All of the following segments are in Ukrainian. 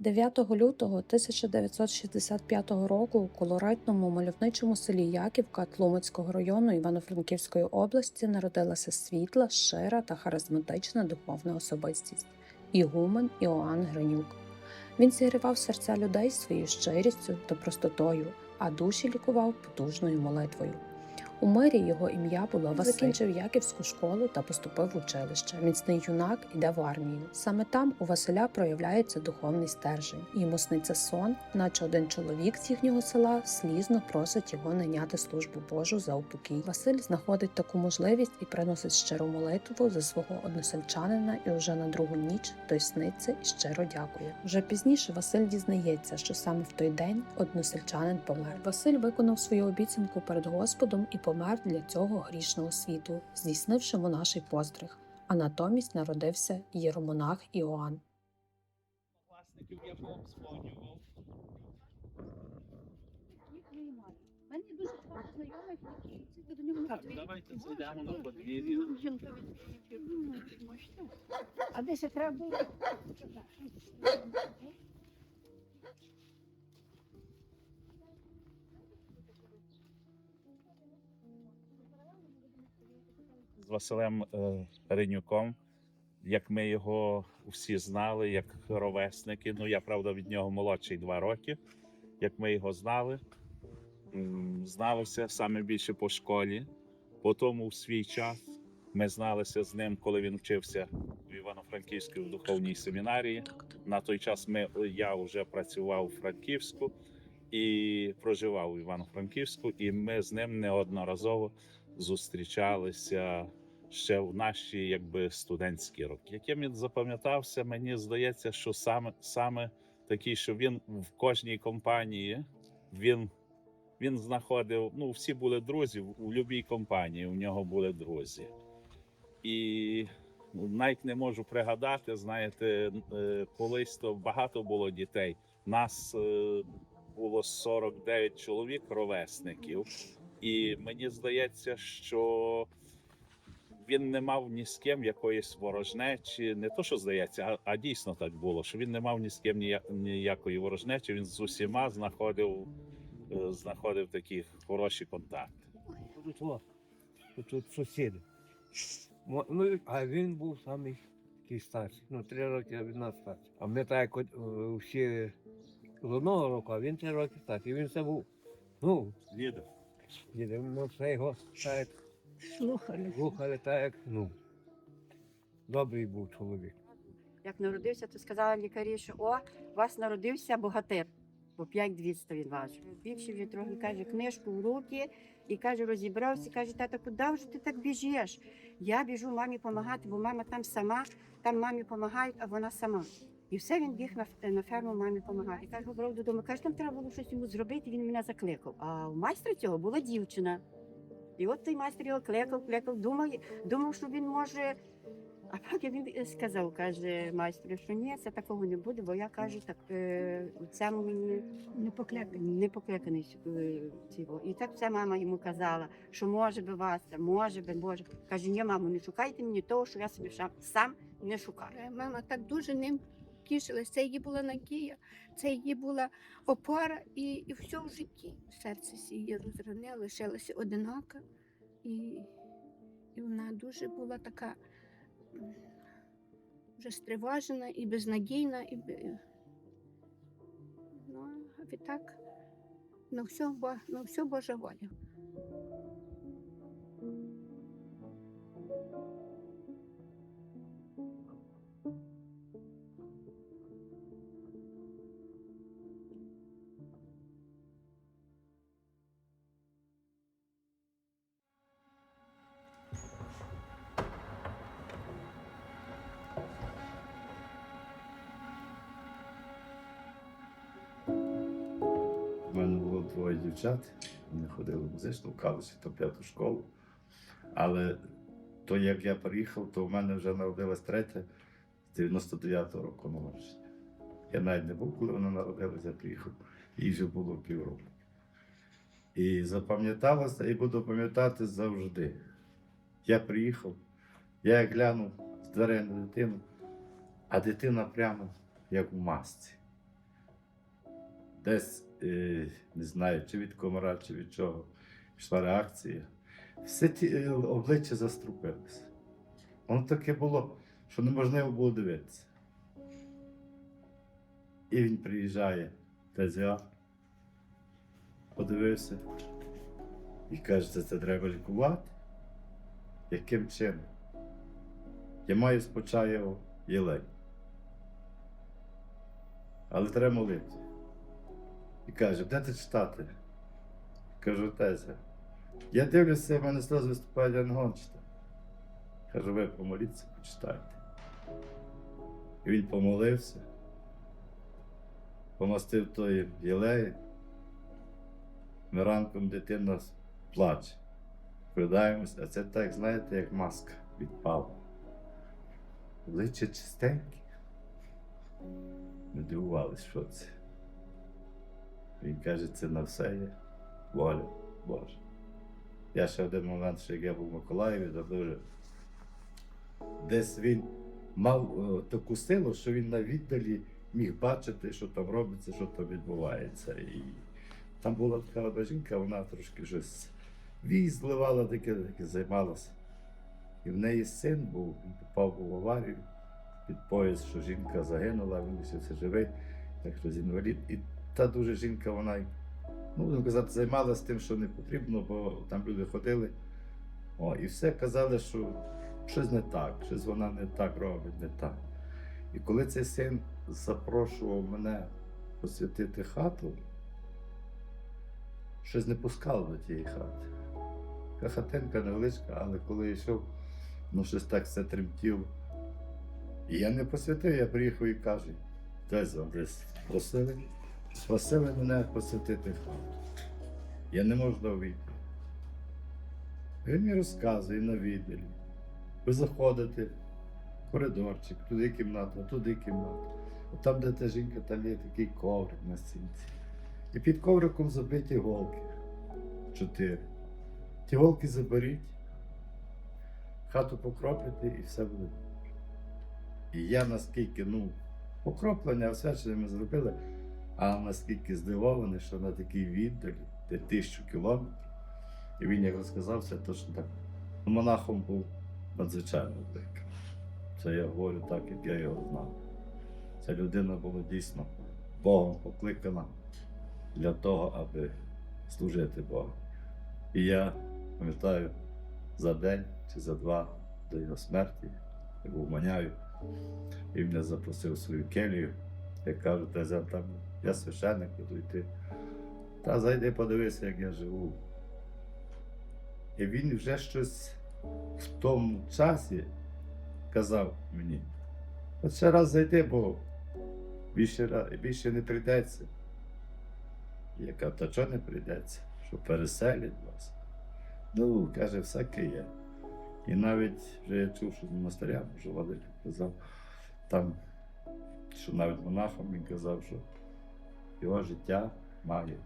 9 лютого 1965 року у колоритному мальовничому селі Яківка Тлумацького району Івано-Франківської області народилася світла, щира та харизматична духовна особистість Ігумен Іоанн Гринюк. Він зігрівав серця людей своєю щирістю та простотою, а душі лікував потужною молитвою. У мирі його ім'я було Василь. Закінчив Яківську школу та поступив в училище. Міцний юнак іде в армію. Саме там у Василя проявляється духовний стержень. Йому сниться сон, наче один чоловік з їхнього села слізно просить його найняти службу Божу за упокій. Василь знаходить таку можливість і приносить щиру молитву за свого односельчанина, і вже на другу ніч той сниться і щиро дякує. Вже пізніше Василь дізнається, що саме в той день односельчанин помер. Василь виконав свою обіцянку перед Господом і помер для цього грішного світу, здійснивши монаший постриг. А натомість народився єромонах Іоанн. я мене дуже багато знайомих, які до нього Так, давайте зайдемо на подвір'я. Можете. А де ще треба було? З Василем е, Ренюком, як ми його всі знали, як ровесники. Ну, я правда від нього молодший два роки. Як ми його знали, м, зналися саме більше по школі. Потім у свій час ми зналися з ним, коли він вчився в Івано-Франківській духовній семінарії. На той час ми, я вже працював у Франківську і проживав у Івано-Франківську, і ми з ним неодноразово зустрічалися ще в наші якби студентські роки. Яким він запам'ятався, мені здається, що саме, саме такий, що він в кожній компанії він. Він знаходив, ну, всі були друзі, у будь-якій компанії у нього були друзі. І ну, навіть не можу пригадати, знаєте, е, колись то багато було дітей. Нас е, було 49 чоловік, ровесників. І мені здається, що він не мав ні з ким якоїсь ворожнечі. Не то, що здається, а, а дійсно так було, що він не мав ні з ким нія- ніякої ворожнечі. Він з усіма знаходив, е, знаходив такі хороші контакти. Тут, о, тут, тут сусіди. Ну, а він був самий такий старший. Ну, три роки від нас старший. А ми так як е, всі з одного року, а він три роки старший. І він все був. Ну, Лідер. діди, ми все його так Слухали. слухали, так як, ну, добрий був чоловік. Як народився, то сказали лікарі, що о, у вас народився богатир, бо 5200 він важив. Більше вже трохи каже, книжку в руки і каже, розібрався, каже, тата, куди вже ти так біжиш? Я біжу мамі допомагати, бо мама там сама, там мамі допомагають, а вона сама. І все він біг на, на ферму мамі допомагати. Каже, побрав додому, каже, там треба було щось йому зробити, він мене закликав. А у майстра цього була дівчина. І от той майстер його кликав, кликав, думав, думав, що він може а потім він сказав, каже майстер, що ні, це такого не буде, бо я кажу, так е, цьому мені Не поклякані. не покликаний е, цього. І так вся мама йому казала, що може би вас, може би, може. Каже, ні, мамо, не шукайте мені того, що я собі сам, сам не шукаю. Е, Мама так дуже ним тішилась. Це її була надія, це її була опора і, і все в житті. Серце сі її розране, лишилася одинока. І, і вона дуже була така вже стривожена і безнадійна. І, ну, а відтак на все, Бо- на все Божа воля. Двоє дівчат, вони ходили в музичну, вкалися то п'яту школу. Але то, як я приїхав, то в мене вже народилась третя з 99-го року народження. Я навіть не був, коли вона народилася, я приїхав, їй вже було півроку. І запам'яталося, і буду пам'ятати завжди. Я приїхав, я глянув з дверей на дитину, а дитина прямо як у масці. десь, не знаю, чи від комара, чи від чого, пішла реакція. Все ті е, обличчя заструпилися. Воно таке було, що неможливо було дивитися. І він приїжджає в ТЗА, подивився і каже, це треба лікувати. Яким чином? Я маю спочатку єлей. Але треба молити. І каже, де ти читати? Кажу, Тезя. Я дивлюся, в мене сльози я не. Кажу, ви помоліться, почитайте. І він помолився, помастив тої єлеї. Ми ранком дитина плаче. Придаємося, а це так, знаєте, як маска відпала. Обличчя чистеньке. Ми дивувалися, що це. Він каже, це на все є воля Божа. Я ще один момент, що як я був в Миколаєві, то дуже десь він мав е, таку силу, що він на віддалі міг бачити, що там робиться, що там відбувається. І там була така одна жінка, вона трошки щось вій зливала, таке, таке займалася. І в неї син був, він попав в аварію під пояс, що жінка загинула, він лишився живий, так що з інвалід. Та дуже жінка, вона, ну, будемо казати, займалася тим, що не потрібно, бо там люди ходили. О, і все казали, що щось не так, щось вона не так робить, не так. І коли цей син запрошував мене посвятити хату, щось не пускало до тієї хати. Така хатинка невеличка, але коли йшов, ну щось так все тремтіло. І я не посвятив, я приїхав і кажу, десь вам десь просили, просили мене посвятити хату. Я не можу увійти. Він мені розказує на відділі. Ви заходите в коридорчик, туди кімната, туди кімната. От там, де та жінка, там є такий коврик на стінці. І під ковриком забиті голки. Чотири. Ті голки заберіть, хату покропите і все буде. І я наскільки, ну, покроплення, освячення ми зробили, а наскільки здивований, що на такій віддалі, де тисячу кілометрів, і він як розказав, все точно так. Монахом був надзвичайно великим. Це я говорю так, як я його знав. Ця людина була дійсно Богом покликана для того, аби служити Богу. І я пам'ятаю за день чи за два до його смерті, я був в Маняві, і мене запросив свою келію. Я кажу, Тезя, там я священник, буду йти. Та зайди подивися, як я живу. І він вже щось в тому часі казав мені. От ще раз зайди, бо більше, більше не прийдеться. Я кажу, та чого не прийдеться? Що переселять вас? Ну, каже, всяке є. І навіть вже я чув, що з монастиря, вже Владик казав, там, що навіть монахом він казав, що його життя має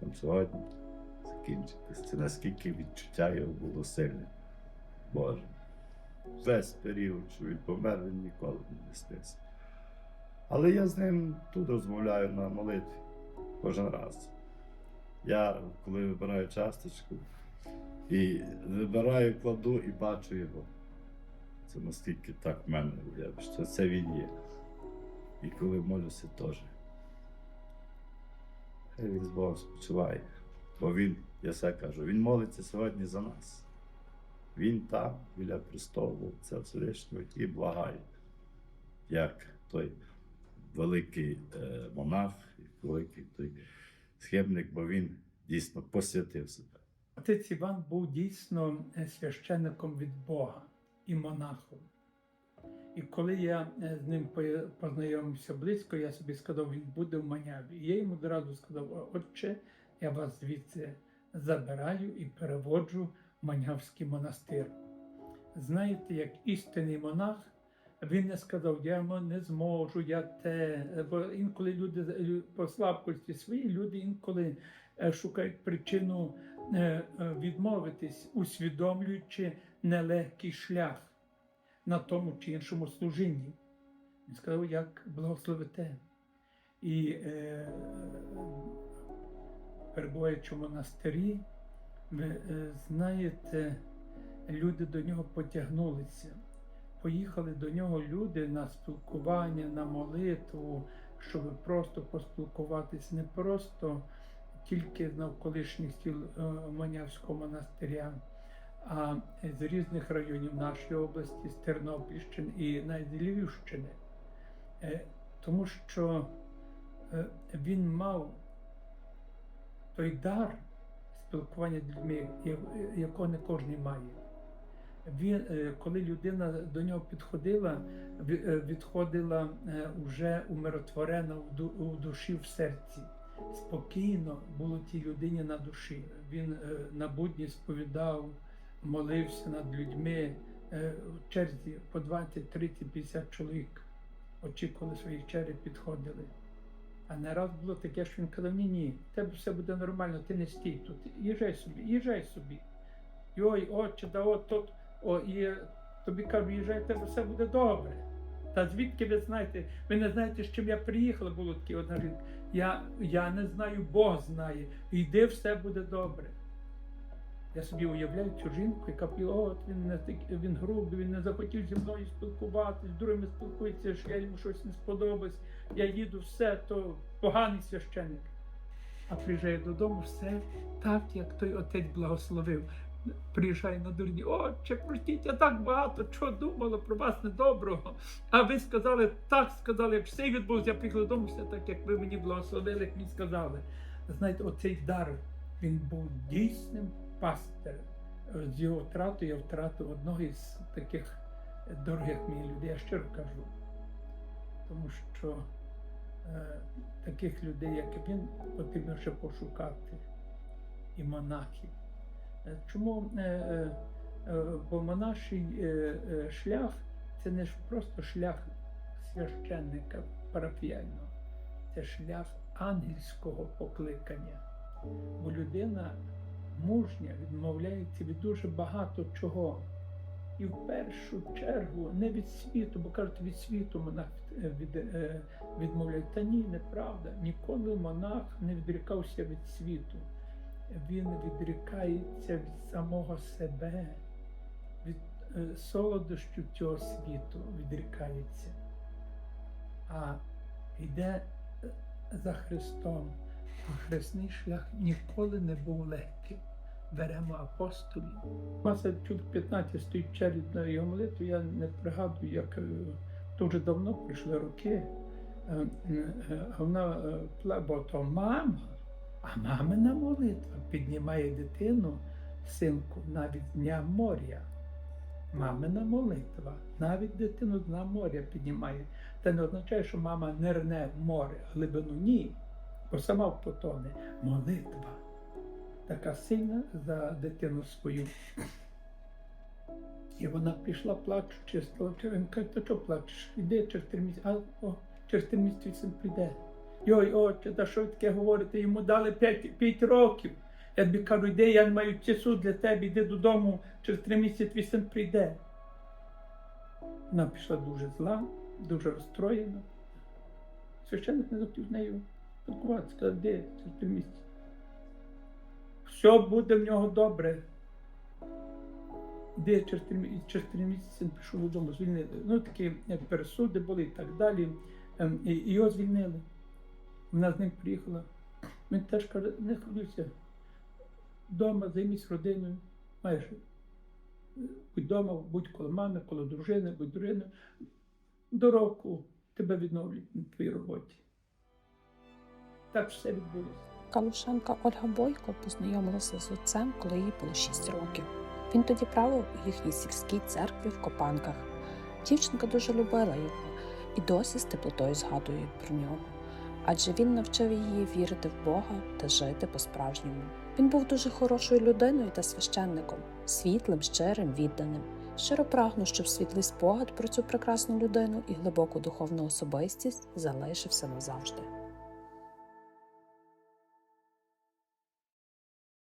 там сьогодні закінчитися. Це наскільки відчуття його було сильне. Боже. Весь період, що він помер, він ніколи не снився. Але я з ним тут розмовляю на молитві кожен раз. Я, коли вибираю часточку, і вибираю, кладу і бачу його. Це наскільки так в мене що це він є. І коли молюся теж. Хай він з Богом спочиває. Бо він, я все кажу, він молиться сьогодні за нас. Він там, біля престолу, це Всевишнього, і благає, як той великий е, монах, великий той схемник, бо він дійсно посвятив себе. Отець Іван був дійсно е, священником від Бога і монахом. І коли я е, з ним познайомився близько, я собі сказав, він буде в Маняві. І я йому одразу сказав, отче, я вас звідси забираю і переводжу в Манявський монастир. Знаєте, як істинний монах, він не сказав, я не зможу, я те. Бо інколи люди по слабкості свої люди інколи е, шукають причину е, відмовитись, усвідомлюючи нелегкий шлях на тому чи іншому служінні. Він сказав, як благословите. І е, перебуваючи в монастирі, ви е, знаєте, люди до нього потягнулися. Поїхали до нього люди на спілкування, на молитву, щоб просто поспілкуватись, не просто тільки з навколишніх стіл е, Манявського монастиря, а з різних районів нашої області, з Тернопільщини і навіть Львівщини. Е, Тому що е, він мав той дар спілкування з людьми, якого не кожен має. Він, е, коли людина до нього підходила, відходила вже умиротворена у душі в серці. Спокійно було тій людині на душі. Він на будні сповідав, молився над людьми е, в черзі по 20, 30, 50 чоловік. Очікували своїх черг, підходили. А не раз було таке, що він казав, ні, ні, тебе все буде нормально, ти не стій тут. Їжджай собі, їжджай собі. Йой, отче, да от тут, о, і тобі кажу, їжджай, тебе все буде добре. Та звідки ви знаєте? Ви не знаєте, з чим я приїхала, було таке одна жінка. Я, я не знаю, Бог знає. Йди, все буде добре. Я собі уявляю цю жінку, яка піла, от він не він грубий, він не захотів зі мною спілкуватися, з другими спілкується, що я йому щось не сподобалось. Я їду, все, то поганий священик. А приїжджає додому, все так, як той отець благословив. Приїжджає на дурні, отче, простіть, я так багато чого думала про вас недоброго. А ви сказали, так сказали, як все відбулося, я приїхала додому, все так, як ви мені благословили, як мені сказали. Знаєте, оцей дар, він був дійсним пастирем. З його втратою я втратив одного із таких дорогих мені людей, я щиро кажу. Тому що е, таких людей, як він, потрібно ще пошукати. І монахів. Е, Чому? Е, е, е, бо монаший е, е, шлях це не просто шлях священника парафіяльного, це шлях ангельського покликання. Бо людина мужня відмовляється від дуже багато чого. І в першу чергу не від світу, бо кажуть, від світу монах е, від, е, відмовляє. Та ні, неправда. Ніколи монах не відрікався від світу. Він відрікається від самого себе, від е, солодощів цього світу відрікається, а йде за Христом. Хресний шлях ніколи не був легким. Беремо апостолів. Маса чоловік 15 стоїть в черзі на його молитву, я не пригадую, як е, вже давно пройшли роки. Е, е, вона бо то мама, а мамина молитва піднімає дитину, синку, навіть дня моря. Мамина молитва, навіть дитину з дня моря піднімає. Це не означає, що мама не рне в море, глибину ні, бо сама потоне. Молитва така сильна за дитину свою. І вона пішла плачучи, стала. Він каже, ти що плачеш? Іди через три місяці. А о, через три місяці син прийде. Йой, отче, та що ви таке говорите? Йому дали п'ять, п'ять років. Я тобі кажу, йди, я маю часу для тебе, йди додому, через три місяці твій син прийде. Вона пішла дуже зла, дуже розстроєна. Священник не захотів з нею сказав, де три місяці. Все буде в нього добре. Де через три, місяці він пішов додому, звільнили. Ну, такі пересуди були і так далі. Ем, і його звільнили. Вона з ним приїхала. Він теж каже, не хвилюйся. Дома займись родиною. Маєш. е, Будь вдома, будь коло мами, коло дружини, будь дружиною. До року тебе відновлять на твоїй роботі. Так все відбулося. Калушенка Ольга Бойко познайомилася з отцем, коли їй було 6 років. Він тоді правив у їхній сільській церкві в Копанках. Дівчинка дуже любила його і досі з теплотою згадує про нього. Адже він навчив її вірити в Бога та жити по-справжньому. Він був дуже хорошою людиною та священником, світлим, щирим, відданим. Щиро прагну, щоб світлий спогад про цю прекрасну людину і глибоку духовну особистість залишився назавжди.